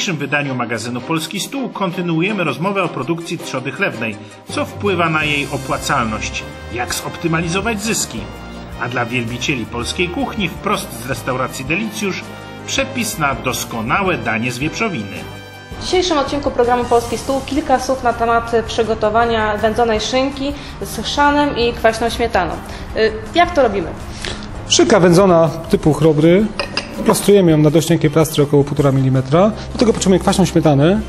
dzisiejszym wydaniu magazynu Polski Stół kontynuujemy rozmowę o produkcji trzody chlewnej, co wpływa na jej opłacalność, jak zoptymalizować zyski. A dla wielbicieli polskiej kuchni wprost z restauracji Delicjusz przepis na doskonałe danie z wieprzowiny. W dzisiejszym odcinku programu Polski Stół kilka słów na temat przygotowania wędzonej szynki z chrzanem i kwaśną śmietaną. Y, Jak to robimy? Szynka wędzona typu chrobry. Plastrujemy ją na dość cienkiej plastry około 1,5 mm. Do tego potrzebujemy kwaśną śmietanę.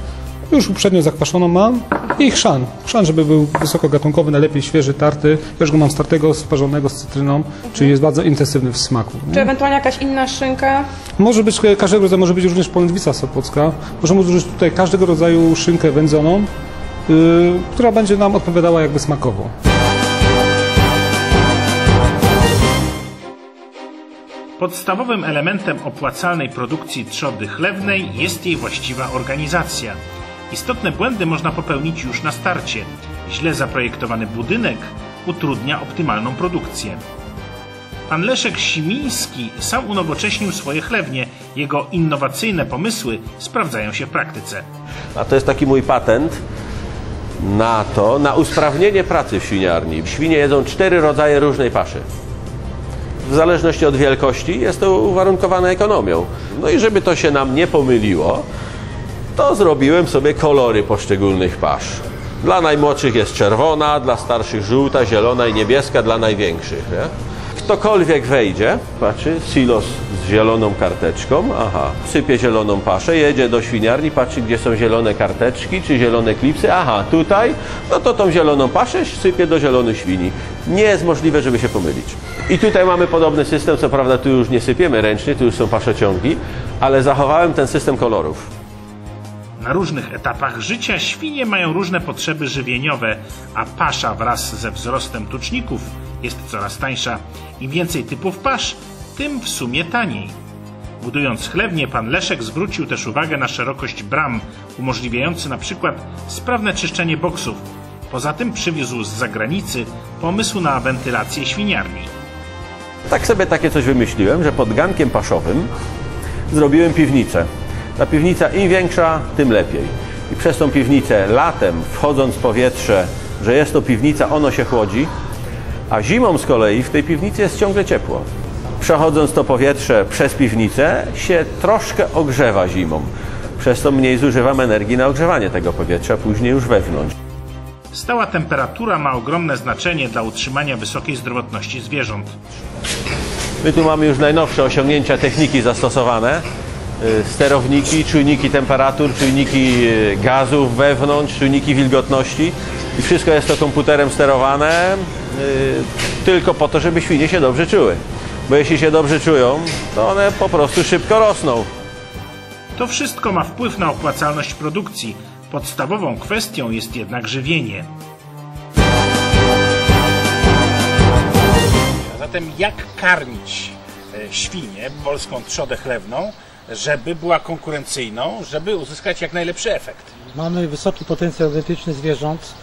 Już uprzednio zakwaszoną mam. I chrzan. Chrzan, żeby był wysokogatunkowy, najlepiej świeży, tarty. Już go mam startego, sparzonego z cytryną, czyli jest bardzo intensywny w smaku. nie? Czy ewentualnie jakaś inna szynka? Może być każdego rodzaju, może być również polędwica sopocka. Możemy użyć tutaj każdego rodzaju szynkę wędzoną, yy, która będzie nam odpowiadała jakby smakowo. Podstawowym elementem opłacalnej produkcji trzody chlewnej jest jej właściwa organizacja. Istotne błędy można popełnić już na starcie. Źle zaprojektowany budynek utrudnia optymalną produkcję. Pan Leszek Simiński sam unowocześnił swoje chlewnie. Jego innowacyjne pomysły sprawdzają się w praktyce. A to jest taki mój patent na to, na usprawnienie pracy w świniarni. Świnie jedzą cztery rodzaje różnej paszy. W zależności od wielkości jest to uwarunkowane ekonomią. No i żeby to się nam nie pomyliło, to zrobiłem sobie kolory poszczególnych pasz. Dla najmłodszych jest czerwona, dla starszych żółta, zielona i niebieska, dla największych. Nie? Ktokolwiek wejdzie, patrzy, silos z zieloną karteczką, aha, sypie zieloną paszę, jedzie do świniarni, patrzy, gdzie są zielone karteczki, czy zielone klipsy, aha, tutaj, no to tą zieloną paszę sypie do zielonych świni. Nie jest możliwe, żeby się pomylić. I tutaj mamy podobny system, co prawda tu już nie sypiemy ręcznie, tu już są paszociągi, ale zachowałem ten system kolorów. Na różnych etapach życia świnie mają różne potrzeby żywieniowe, a pasza wraz ze wzrostem tuczników jest coraz tańsza. Im więcej typów pasz, tym w sumie taniej. Budując chlewnię, pan Leszek zwrócił też uwagę na szerokość bram, umożliwiający na przykład sprawne czyszczenie boksów. Poza tym przywiózł z zagranicy pomysł na wentylację świniarni. Tak sobie takie coś wymyśliłem, że pod gankiem paszowym zrobiłem piwnicę. Ta piwnica im większa, tym lepiej. I przez tą piwnicę latem, wchodząc powietrze, że jest to piwnica, ono się chłodzi, a zimą z kolei w tej piwnicy jest ciągle ciepło. Przechodząc to powietrze przez piwnicę, się troszkę ogrzewa zimą. Przez to mniej zużywam energii na ogrzewanie tego powietrza, później już wewnątrz. Stała temperatura ma ogromne znaczenie dla utrzymania wysokiej zdrowotności zwierząt. My tu mamy już najnowsze osiągnięcia techniki zastosowane. Y, Sterowniki, czujniki temperatur, czujniki y, gazów wewnątrz, czujniki wilgotności. I wszystko jest to komputerem sterowane tylko po to, żeby świnie się dobrze czuły. Bo jeśli się dobrze czują, to one po prostu szybko rosną. To wszystko ma wpływ na opłacalność produkcji. Podstawową kwestią jest jednak żywienie. Zatem jak karmić e, świnię, polską trzodę chlewną, żeby była konkurencyjną, żeby uzyskać jak najlepszy efekt? Mamy wysoki potencjał genetyczny zwierząt.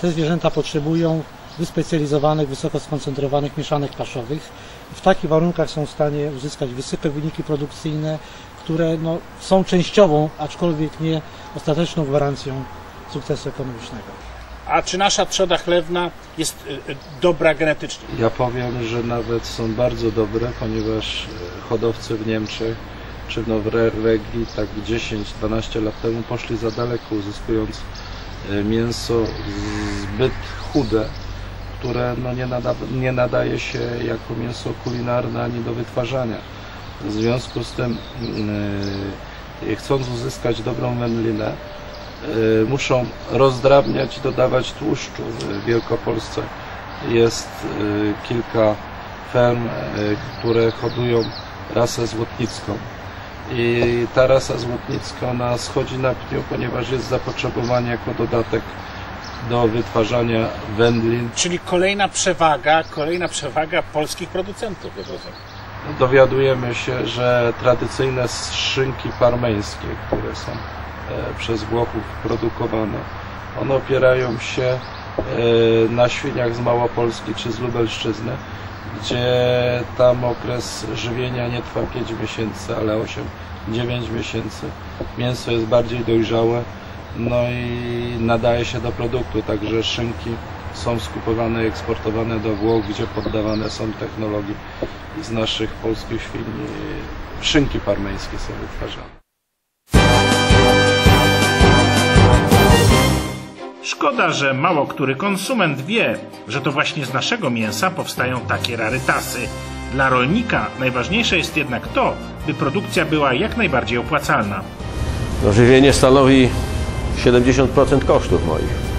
Te zwierzęta potrzebują wyspecjalizowanych, wysoko skoncentrowanych mieszanek paszowych. W takich warunkach są w stanie uzyskać wysokie wyniki produkcyjne, które no, są częściową, aczkolwiek nie ostateczną gwarancją sukcesu ekonomicznego. A czy nasza trzoda chlewna jest e, e, dobra genetycznie? Ja powiem, że nawet są bardzo dobre, ponieważ e, hodowcy w Niemczech czy w Norwegii tak 10-12 lat temu poszli za daleko, uzyskując mięso zbyt chude, które no nie, nada, nie nadaje się jako mięso kulinarne ani do wytwarzania. W związku z tym, yy, chcąc uzyskać dobrą wędlinę, yy, muszą rozdrabniać dodawać tłuszczu. W Wielkopolsce jest yy, kilka ferm, yy, które hodują rasę złotnicką. I ta rasa złotnicka ona schodzi na pniu, ponieważ jest zapotrzebowanie jako dodatek do wytwarzania wędlin. Czyli kolejna przewaga, kolejna przewaga polskich producentów, jak rozumiem. Dowiadujemy się, że tradycyjne szynki parmeńskie, które są e, przez Włochów produkowane, one opierają się e, na świniach z Małopolski czy z Lubelszczyzny, gdzie tam okres żywienia nie trwa 5 miesięcy, ale 8 9 miesięcy. Mięso jest bardziej dojrzałe, no i nadaje się do produktu, także szynki są skupowane i eksportowane do Włoch, gdzie poddawane są technologii z naszych polskich firm. Szynki parmeńskie są wytwarzane. Szkoda, że mało który konsument wie, że to właśnie z naszego mięsa powstają takie rarytasy. Dla rolnika najważniejsze jest jednak to, by produkcja była jak najbardziej opłacalna. No, żywienie stanowi 70% kosztów moich.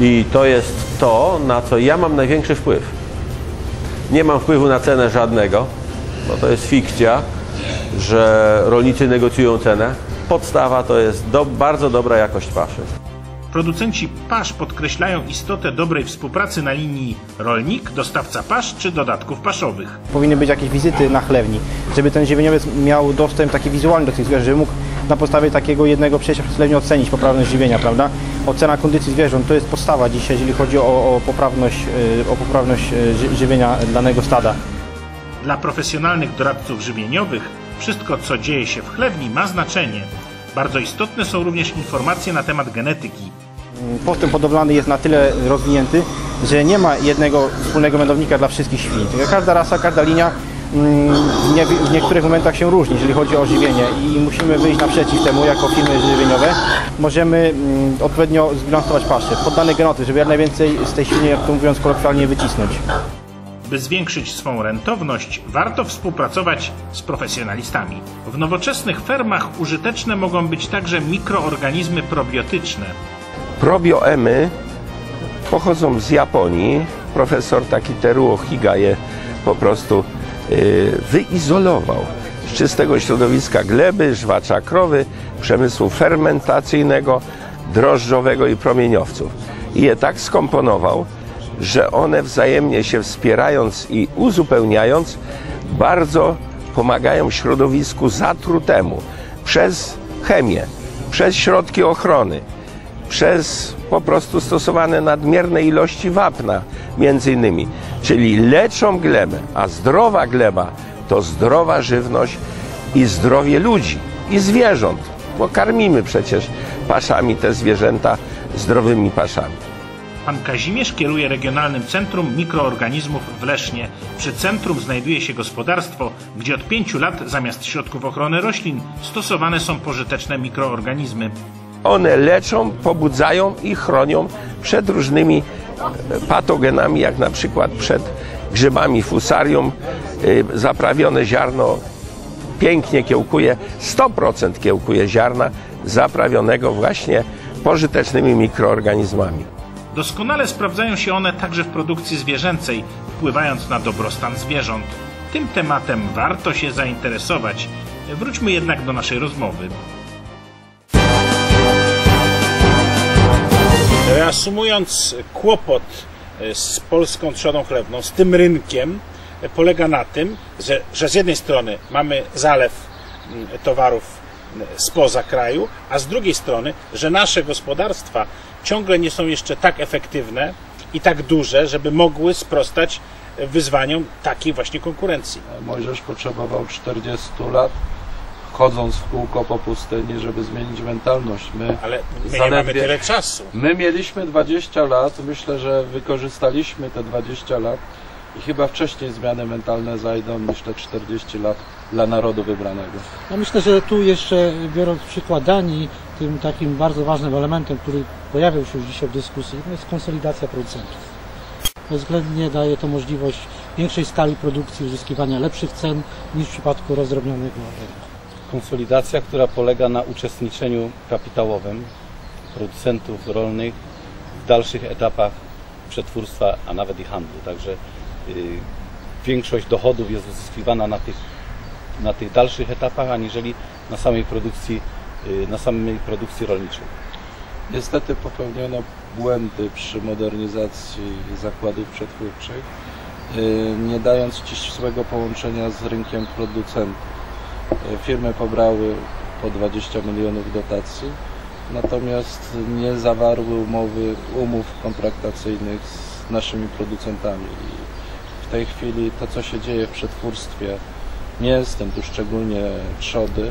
I to jest to, na co ja mam największy wpływ. Nie mam wpływu na cenę żadnego, bo to jest fikcja, że rolnicy negocjują cenę. Podstawa to jest do, bardzo dobra jakość paszy. Producenci pasz podkreślają istotę dobrej współpracy na linii rolnik, dostawca pasz czy dodatków paszowych. Powinny być jakieś wizyty na chlewni, żeby ten żywieniowiec miał dostęp taki wizualny do tych zwierząt, żeby mógł na podstawie takiego jednego przejścia chlewnię ocenić poprawność żywienia, prawda? Ocena kondycji zwierząt to jest podstawa dzisiaj, jeżeli chodzi o, o poprawność, y, o poprawność y, ży- żywienia danego stada. Dla profesjonalnych doradców żywieniowych wszystko, co dzieje się w chlewni, ma znaczenie. Bardzo istotne są również informacje na temat genetyki. Postęp hodowlany jest na tyle rozwinięty, że nie ma jednego wspólnego mianownika dla wszystkich świń. Każda rasa, każda linia mm, w, nie, w niektórych momentach się różni, jeżeli chodzi o żywienie i musimy wyjść naprzeciw temu jako firmy żywieniowe. Możemy mm, odpowiednio zbilansować paszę, poddane genoty, żeby jak najwięcej z tej świni, jak to mówiąc kolokwialnie, wycisnąć. By zwiększyć swą rentowność, warto współpracować z profesjonalistami. W nowoczesnych fermach użyteczne mogą być także mikroorganizmy probiotyczne. Probioemy pochodzą z Japonii. Profesor taki Teruo Higa je po prostu wyizolował z czystego środowiska gleby, żwacza krowy, przemysłu fermentacyjnego, drożdżowego i promieniowców. I je tak skomponował, że one wzajemnie się wspierając i uzupełniając, bardzo pomagają środowisku zatrutemu przez chemię, przez środki ochrony, przez po prostu stosowane nadmierne ilości wapna, między innymi. Czyli leczą glebę, a zdrowa gleba to zdrowa żywność i zdrowie ludzi i zwierząt, bo karmimy przecież paszami te zwierzęta zdrowymi paszami. Pan Kazimierz kieruje Regionalnym Centrum Mikroorganizmów w Lesznie. Przy centrum znajduje się gospodarstwo, gdzie od pięciu lat zamiast środków ochrony roślin stosowane są pożyteczne mikroorganizmy. One leczą, pobudzają i chronią przed różnymi e, patogenami, jak na przykład przed grzybami fusarium. Y, Zaprawione ziarno pięknie kiełkuje, 100% kiełkuje ziarna zaprawionego właśnie pożytecznymi mikroorganizmami. Doskonale sprawdzają się one także w produkcji zwierzęcej, wpływając na dobrostan zwierząt. Tym tematem warto się zainteresować. Wróćmy jednak do naszej rozmowy. Reasumując, kłopot e, z polską trzodą chlewną, z tym rynkiem, e, polega na tym, że, że z jednej strony mamy zalew towarów spoza kraju, a z drugiej strony, że nasze gospodarstwa ciągle nie są jeszcze tak efektywne i tak duże, żeby mogły sprostać e, wyzwaniom takiej właśnie konkurencji. Mojżesz potrzebował 40 lat, chodząc w kółko po pustyni, żeby zmienić mentalność. My, Ale my nie mamy tyle czasu. My mieliśmy 20 lat, myślę, że wykorzystaliśmy te 20 lat i chyba wcześniej zmiany mentalne zajdą niż te 40 lat dla narodu wybranego. Ja myślę, że tu jeszcze biorąc przykład Danii, tym takim bardzo ważnym elementem, który pojawił się już dzisiaj w dyskusji, to jest konsolidacja producentów. Bezwzględnie daje to możliwość większej skali produkcji, uzyskiwania lepszych cen niż w przypadku rozdrobnionego rynku. Konsolidacja, która polega na uczestniczeniu kapitałowym producentów rolnych w dalszych etapach przetwórstwa, a nawet i handlu. Także y, większość dochodów jest uzyskiwana na tych, na tych dalszych etapach, aniżeli na samej produkcji, y, na samej produkcji rolniczej. Niestety popełniono błędy przy modernizacji zakładów przetwórczych, yy, nie dając ścisłego połączenia z rynkiem producentów. Yy, Firmy pobrały po 20 milionów dotacji, natomiast nie zawarły umowy, umów kontraktacyjnych z naszymi producentami. I w tej chwili to, co się dzieje w przetwórstwie, mięsnym, tu szczególnie trzody.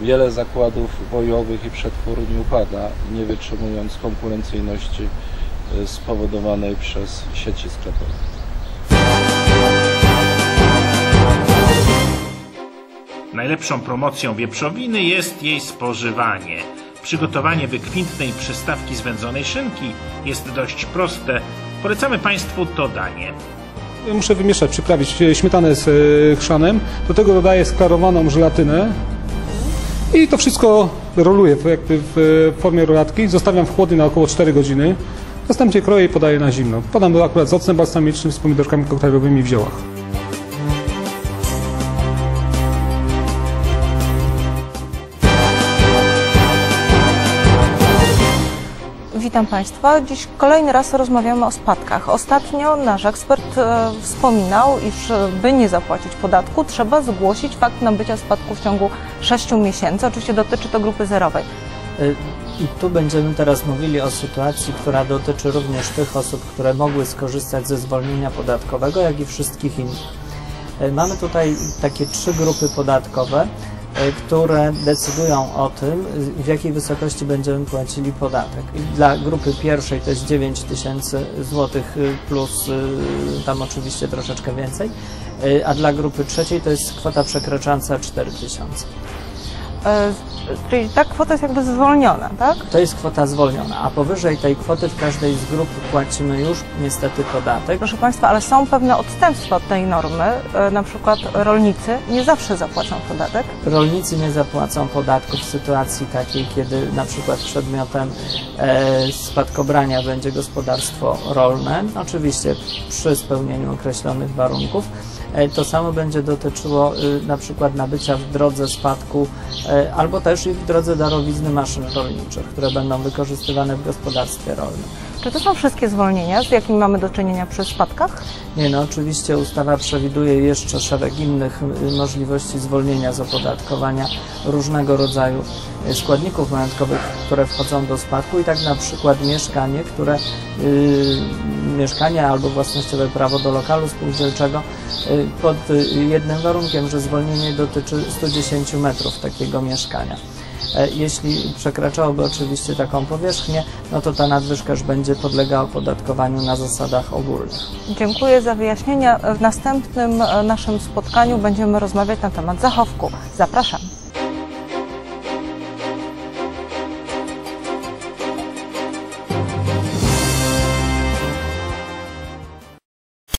Wiele zakładów wojowych i przetwórni upada, nie wytrzymując konkurencyjności y, spowodowanej przez sieci sklepowe. Najlepszą promocją wieprzowiny jest jej spożywanie. Przygotowanie wykwintnej przystawki z wędzonej szynki jest dość proste. Polecamy Państwu to danie. Muszę wymieszać, przyprawić e, śmietanę z e, chrzanem. Do tego dodaję sklarowaną żelatynę. I to wszystko roluję jakby w e, formie rolatki. Zostawiam w chłodni na około 4 godziny. Następnie kroję i podaję na zimno. Podam to akurat z octem balsamicznym, z pomidorkami koktajlowymi w ziołach. Witam Państwa. Dziś kolejny raz rozmawiamy o spadkach. Ostatnio nasz ekspert e, wspominał, iż e, by nie zapłacić podatku, trzeba zgłosić fakt nabycia spadku w ciągu 6 miesięcy. Oczywiście dotyczy to grupy zerowej. Y, I tu będziemy teraz mówili o sytuacji, która dotyczy również tych osób, które mogły skorzystać ze zwolnienia podatkowego, jak i wszystkich innych. Mamy tutaj takie trzy grupy podatkowe, które decydują o tym, y, w jakiej wysokości będziemy płacili podatek. Dla grupy pierwszej to jest 9 tysięcy złotych y, plus y, tam oczywiście troszeczkę więcej, y, a dla grupy trzeciej to jest kwota przekraczająca 4 tysiące. E, Czyli ta kwota jest jakby zwolniona, tak? To jest kwota zwolniona, a powyżej tej kwoty w każdej z grup płacimy już niestety podatek. Proszę Państwa, ale są pewne odstępstwa od tej normy. E, Na przykład rolnicy nie zawsze zapłacą podatek. Rolnicy nie zapłacą podatku w sytuacji takiej, kiedy na przykład przedmiotem e, spadkobrania będzie gospodarstwo rolne, oczywiście przy spełnieniu określonych warunków. E, To samo będzie dotyczyło y, na przykład nabycia w drodze spadku e, albo też i w drodze darowizny maszyn rolniczych, które będą wykorzystywane w gospodarstwie rolnym. Czy to są wszystkie zwolnienia, z jakimi mamy do czynienia przy spadkach? Nie, no oczywiście ustawa przewiduje jeszcze szereg innych y, możliwości zwolnienia z opodatkowania różnego rodzaju y, składników majątkowych, które wchodzą do spadku i tak na przykład mieszkanie, które y, mieszkanie albo własnościowe prawo do lokalu spółdzielczego y, pod y, jednym warunkiem, że zwolnienie dotyczy 110 metrów takiego mieszkania. E, Jeśli przekraczałoby oczywiście taką powierzchnię, no to ta nadwyżka już będzie podlegała opodatkowaniu na zasadach ogólnych. Dziękuję za wyjaśnienia. W następnym e, naszym spotkaniu będziemy rozmawiać na temat zachowku. Zapraszam.